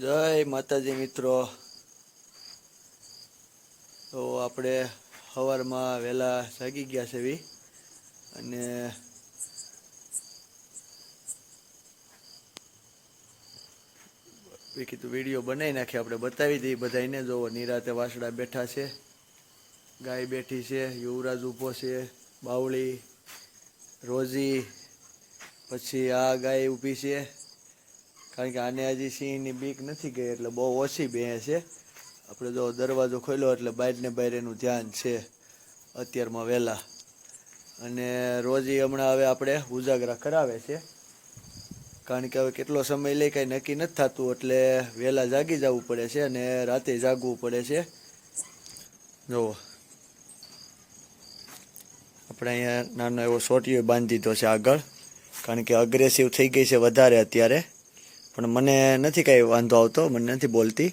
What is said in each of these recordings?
જય માતાજી મિત્રો. તો આપણે સવારમાં વહેલા જાગી ગયા છે એવી અને કીધું વીડિયો બનાવી નાખી આપણે બતાવી દઈએ બધાને જોવો નિરાતે વાસડા બેઠા છે, ગાય બેઠી છે, યુવરાજ ઊભો છે, બાવળી, રોજી, પછી આ ગાય ઊભી છે. કારણ કે આને હજી સિંહની બીક નથી ગઈ, એટલે બહુ ઓછી બે છે. આપણે જો દરવાજો ખોલ્યો એટલે બહાર ને બહાર એનું ધ્યાન છે, અત્યારમાં વહેલા. અને રોજી હમણાં હવે આપણે ઉજાગરા કરાવે છે. કારણ કે હવે કેટલો સમય લે કાંઈ નક્કી નથી થતું, એટલે વહેલા જાગી જવું પડે છે અને રાતે જાગવું પડે છે. જુઓ આપણે અહીંયા નાનો એવો સોટીઓ બાંધી દીધો છે આગળ. કારણ કે અગ્રેસિવ થઈ ગઈ છે વધારે અત્યારે. પણ મને નથી કાંઈ વાંધો આવતો, મને નથી બોલતી.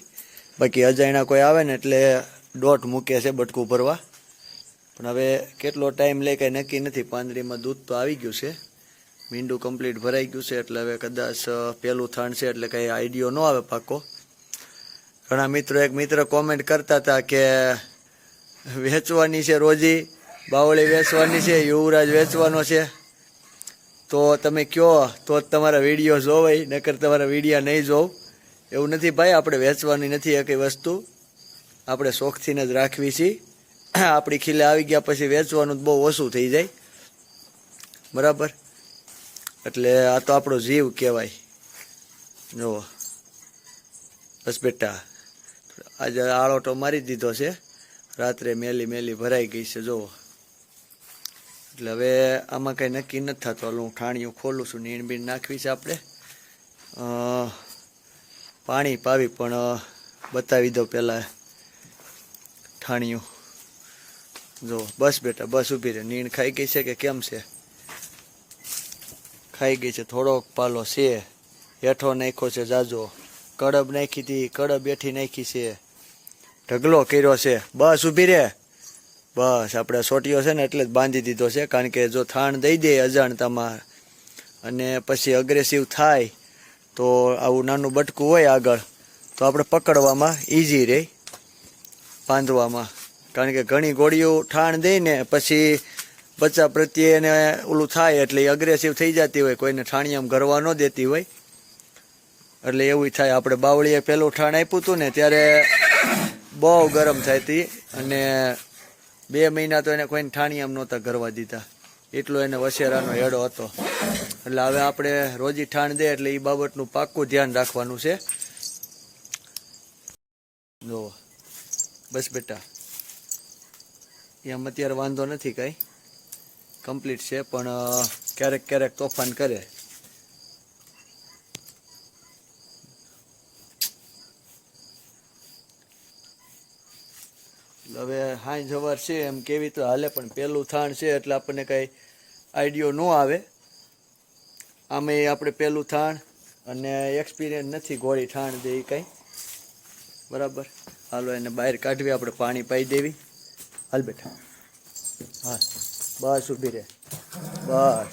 બાકી અજાણ્યા કોઈ આવે ને એટલે ડોટ મૂકે છે બટકું ભરવા. પણ હવે કેટલો ટાઈમ લે કાંઈ નક્કી નથી. પાંદડીમાં દૂધ તો આવી ગયું છે. મીંડું કમ્પ્લીટ ભરાઈ ગયું છે એટલે હવે કદાચ પહેલું થાણ છે એટલે કંઈ આઈડિયો ન આવે પાકો ઘણા મિત્રો એક મિત્ર કોમેન્ટ કરતા હતા કે વેચવાની છે રોજી, બાવળી વેચવાની છે, યુવરાજ વેચવાનો છે. તો તમે કહો તો જ તમારા વીડિયો જોવાય, નકર તમારા વીડિયો નહીં જોવ. એવું નથી ભાઈ, આપણે વેચવાની નથી એ વસ્તુ. આપણે શોખથી જ રાખવી છીએ આપણી ખીલે આવી ગયા પછી વેચવાનું બહુ ઓછું થઈ જાય. બરાબર? એટલે આ તો આપણો જીવ કહેવાય. જુઓ. બસ બેટા, આજે આળોટો મારી દીધો છે. રાત્રે મેલી મેલી ભરાઈ ગઈ છે, જુઓ. એટલે હવે આમાં કંઈ નક્કી નથી થતું. હાલો હું ઠાણિયું ખોલું છું. નીણ બીણ નાખવી છે આપણે. પાણી પાવી પણ બતાવી દો પહેલાં ઠાણિયું. જો, બસ બેટા, બસ ઊભી રહે. નીણ ખાઈ ગઈ છે કે કેમ છે? ખાઈ ગઈ છે. થોડોક પાલો છે. હેઠો નાખ્યો છે જાજો. કડબ નાખી હતી. કડબ બેઠી નાખી છે. ઢગલો કર્યો છે. બસ ઊભી રે બસ, આપણે સોટીઓ છે ને એટલે જ બાંધી દીધો છે, કારણ કે જો થાણ દઈ દે અજાણતામાં અને પછી અગ્રેસિવ થાય, તો આવું નાનું બટકું હોય આગળ, તો આપણે પકડવામાં ઇઝી રહે બાંધવામાં. કારણ કે ઘણી ગોળીઓ ઠાણ દઈને પછી બચ્ચા પ્રત્યે એને ઓલું થાય એટલે અગ્રેસિવ થઈ જતી હોય, કોઈને ઠાણિયામ ગરવા ન દેતી હોય. એટલે એવું થાય, આપણે બાવળીએ પહેલું ઠાણ આપ્યું હતું ને, ત્યારે બહુ ગરમ થતી અને બે મહિના તો એને કોઈને આમ નહોતા ગરવા દીધા. એટલો એને વસેરાનો હેડો હતો. એટલે હવે આપણે રોજી ઠાણ દે એટલે એ બાબતનું પાક્કું ધ્યાન રાખવાનું છે. જો, બસ બેટા. એમ અત્યારે વાંધો નથી કાંઈ. કમ્પ્લીટ છે, પણ ક્યારેક ક્યારેક તોફાન કરે હવે હાઈ જવાર છે, એમ કેવી તો હાલે, પણ પહેલું થાણ છે એટલે આપણને કાંઈ આઈડિયો ન આવે. આમે આપણે પહેલું થાણ અને એક્સપિરિયન્સ નથી ગોળી ઠાણ દે એ કાંઈ. બરાબર? હાલો, એને બહાર કાઢવી, આપણે પાણી પાઈ દેવી. હાલ બેઠા. હા બસ ઊભી રહે. બસ.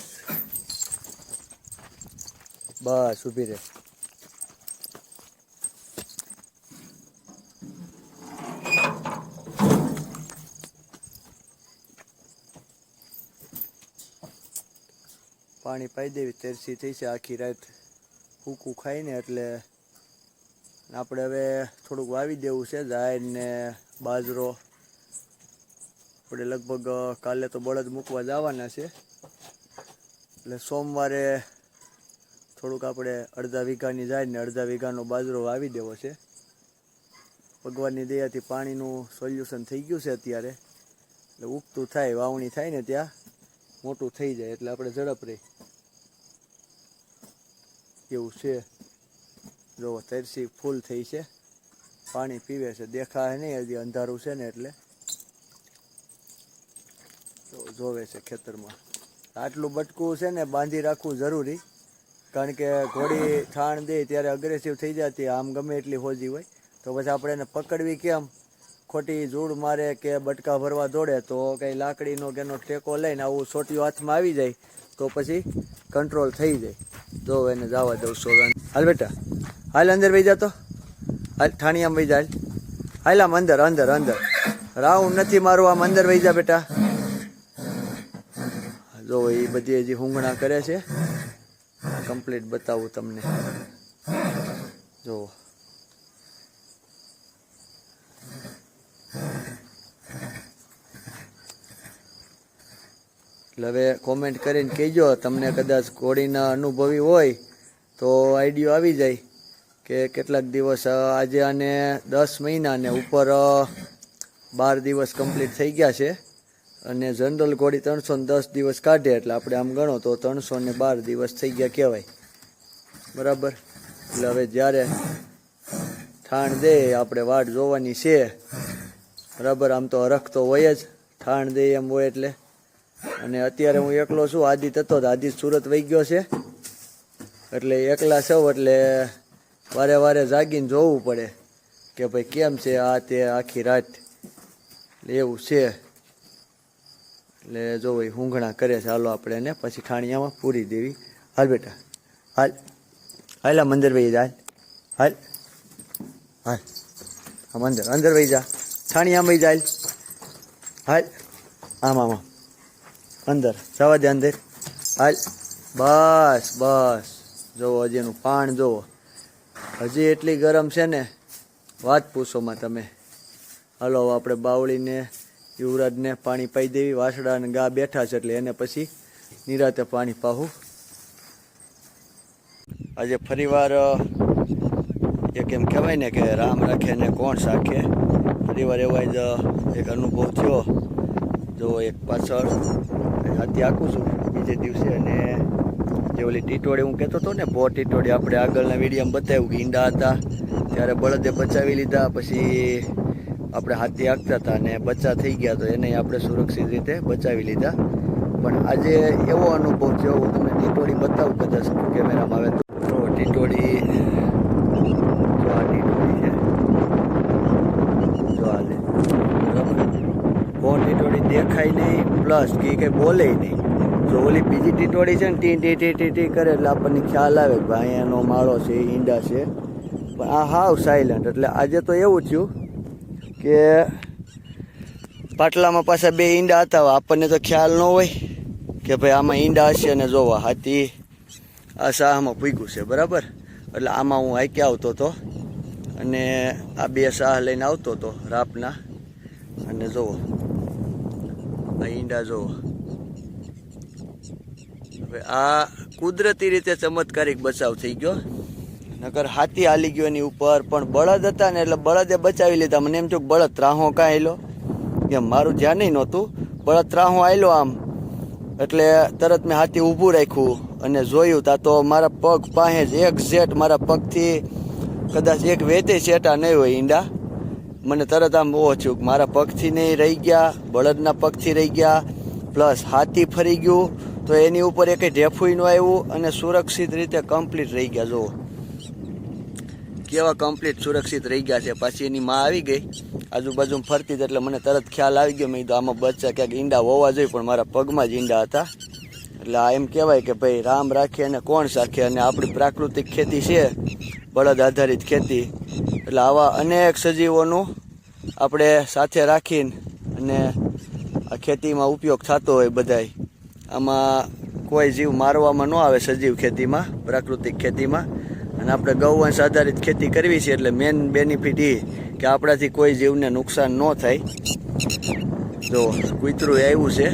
બસ ઊભી રહે. પાણી પાઈ દેવી, તેરસી થઈ છે આખી રાત. કૂકું ખાઈને એટલે આપણે હવે થોડુંક વાવી દેવું છે જાહેર ને બાજરો. આપણે લગભગ કાલે તો બળદ મૂકવા જવાના છે. એટલે સોમવારે થોડુંક આપણે અડધા વીઘાની જાય ને અડધા વીઘાનો બાજરો વાવી દેવો છે. ભગવાનની દયાથી પાણીનું સોલ્યુશન થઈ ગયું છે અત્યારે. એટલે ઉગતું થાય, વાવણી થાય ને ત્યાં, મોટું થઈ જાય, એટલે આપણે ઝડપ રહી. એવું છે. જો તરસી ફૂલ થઈ છે. પાણી પીવે છે. દેખાય નહીં, હજી અંધારું છે ને એટલે. તો જોવે છે ખેતરમાં. આટલું બટકું છે ને, બાંધી રાખવું જરૂરી. કારણ કે ઘોડી થાણ દે ત્યારે અગ્રેસિવ થઈ જતી, આમ ગમે એટલી હોજી હોય. તો પછી આપણે એને પકડવી કેમ? ખોટી જોડ મારે કે બટકા ભરવા દોડે તો કંઈ લાકડીનો કે એનો ટેકો લઈને આવું સોટીઓ હાથમાં આવી જાય. તો પછી કંટ્રોલ થઈ જાય. જો એને જવા દઉં સો હાલ બેટા. હાલ અંદર વહી જતો હાલ ઠાણી આમ વહી જાય હાલ. હાલ આમ અંદર અંદર અંદર. રાઉન્ડ નથી મારું આમ અંદર વહી જા બેટા. જો એ બધી હજી હુંગણા કરે છે. કમ્પ્લીટ બતાવું તમને. જો. એટલે હવે કોમેન્ટ કરીને કહેજો. તમને કદાચ ઘોડીના અનુભવી હોય તો આઈડિયો આવી જાય કે કેટલાક દિવસ આજે આને દસ મહિના ને ઉપર બાર દિવસ કમ્પ્લીટ થઈ ગયા છે અને જનરલ ઘોડી ત્રણસો દસ દિવસ કાઢે એટલે આપણે આમ ગણો તો ત્રણસો ને બાર દિવસ થઈ ગયા કહેવાય. બરાબર? એટલે હવે જ્યારે ઠાણ દે આપણે વાટ જોવાની છે. બરાબર? આમ તો હરખ તો હોય જ. ઠાણ દે એમ હોય એટલે અને અત્યારે હું એકલો છું આદિત હતો આદિત સુરત વહી ગયો છે. એટલે એકલા સૌ એટલે વારે વારે જાગીને જોવું પડે કે ભાઈ કેમ છે આ તે આખી રાત. એવું છે. એટલે જો ભાઈ હુંઘણા કરે છે, હાલો આપણે એને પછી ખાણીયામાં પૂરી દેવી. હાલ બેટા, હાલ. હાલા મંદિર ભાઈ જા, હાલ. હાલ. હા અંદર અંદર ભાઈ જા. છાણિયામાં વહી જા, હાલ. આમ આમ. અંદર. જવા દે અંદર. હાલ. બસ બસ. જોવો હજી એનું પાણ જોવો હજી એટલી ગરમ છે ને, વાત પૂછોમાં તમે. હાલો આપણે બાવળીને, યુવરાજને પાણી પાઈ દેવી. વાસડા અને ગા બેઠા છે એટલે એને પછી નિરાતે પાણી પાહું. આજે ફરીવાર એક એમ કહેવાય ને કે રામ રાખે ને કોણ સાખે. ફરીવાર એવા જ એક અનુભવ થયો. જો એક પાછળ હાથી આખું છું બીજે દિવસે અને જે ઓલી ટીટોડી હું કહેતો હતો ને, ભો ટીટોડી આપણે આગળના વિડીયામાં બતાવ્યું કે હતા. ત્યારે બળદે બચાવી લીધા, પછી આપણે હાથી હાંકતા હતા અને બચ્ચા થઈ ગયા તો એને આપણે સુરક્ષિત રીતે બચાવી લીધા. પણ આજે એવો અનુભવ થયો, હું તમને ટીટોળી બતાવું કદાચ કેમેરામાં આવે તો. જો ટીટોડી જો આ ટીટોડી છે જો આ છે બરાબર કોણ ટીટોડી દેખાય નહીં પ્લસ કે કંઈ બોલે નહીં. જો ઓલી બીજી ટીટોડી છે ને, ટી ટી ટી ટી ટી કરે એટલે આપણને ખ્યાલ આવે કે ભાઈ એનો માળો છે, ઈંડા છે. પણ આ હાવ સાયલન્ટ એટલે આજે તો એવું થયું કે પાટલામાં પાછા બે ઈંડા હતા આપણને તો ખ્યાલ ન હોય કે ભાઈ આમાં ઈંડા હશે અને જોવા, હાથી આ શાહમાં પૂગ્યું છે, બરાબર? એટલે આમાં હું હાઈકે આવતો હતો અને આ બે શાહ લઈને આવતો હતો, રાપના. અને જુઓ આ ઈંડા જુઓ હવે આ કુદરતી રીતે ચમત્કારિક બચાવ થઈ ગયો. નકર હાથી હાલી ગયો એની ઉપર, પણ બળદ હતા ને એટલે બળદે બચાવી લીધા. મને એમ થયું બળદ ત્રાહો કાં આવેલો એમ મારું ધ્યાન નહીં નહોતું. બળદ ત્રાહો આવેલો આમ. એટલે તરત મેં હાથી ઊભું રાખ્યું અને જોયું તા તો મારા પગ પાસે જ એક ઝેટ મારા પગથી કદાચ એક વેતે શેટા નહીં હોય ઈંડા. મને તરત આમ બહુ થયું મારા પગથી નહીં રહી ગયા, બળદના પગથી રહી ગયા, પ્લસ હાથી ફરી ગયું, તો એની ઉપર એક ઢેફુઈ ન આવ્યું અને સુરક્ષિત રીતે કમ્પ્લીટ રહી ગયા, જુઓ. કેવા કમ્પ્લીટ સુરક્ષિત રહી ગયા છે. પાછી એની માં આવી ગઈ આજુબાજુ ફરતી જ એટલે મને તરત ખ્યાલ આવી ગયો. મેં તો આમાં બચ્ચા ક્યાંક ઈંડા હોવા જોઈએ, પણ મારા પગમાં જ ઈંડા હતા. એટલે આ એમ કહેવાય કે ભાઈ રામ રાખે અને કોણ સાખે? અને આપણી પ્રાકૃતિક ખેતી છે, બળદ આધારિત ખેતી. એટલે આવા અનેક સજીવોનું આપણે સાથે રાખીને અને આ ખેતીમાં ઉપયોગ થતો હોય બધાય. આમાં કોઈ જીવ મારવામાં ન આવે સજીવ ખેતીમાં, પ્રાકૃતિક ખેતીમાં. અને આપણે ગૌવંશ આધારિત ખેતી કરવી છે એટલે મેઇન બેનિફિટ એ કે આપણાથી કોઈ જીવને નુકસાન ન થાય. જો કૂતરું આવ્યું છે,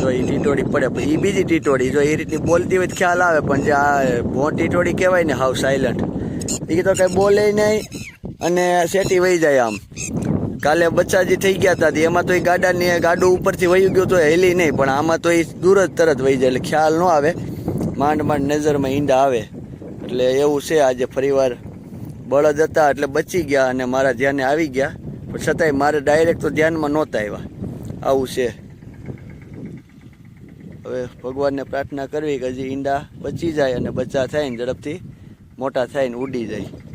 જો એ ટીટોડી પડે એ બીજી ટીટોડી જો એ રીતની બોલતી હોય ખ્યાલ આવે, પણ જે આ ભો ટીટોડી કહેવાય ને હાવ સાયલન્ટ એ તો કંઈ બોલે નહીં અને સેટી વહી જાય આમ. કાલે બચ્ચાજી થઈ ગયા હતા એમાં તો એ ગાડાની ગાડું ઉપરથી વહી ગયું તો હેલી નહીં, પણ આમાં તો એ દૂર જ તરત વહી જાય, એટલે ખ્યાલ ન આવે. માંડ માંડ નજરમાં ઈંડા આવે. એટલે એવું છે આજે ફરીવાર. બળદ હતા એટલે બચી ગયા અને મારા ધ્યાને આવી ગયા. પણ છતાંય મારે ડાયરેક્ટ તો ધ્યાનમાં નહોતા આવ્યા. આવું છે. હવે ભગવાનને પ્રાર્થના કરવી કે હજી ઈંડા બચી જાય અને બચ્ચા થાય ને ઝડપથી. મોટા થઈને ઉડી જાય.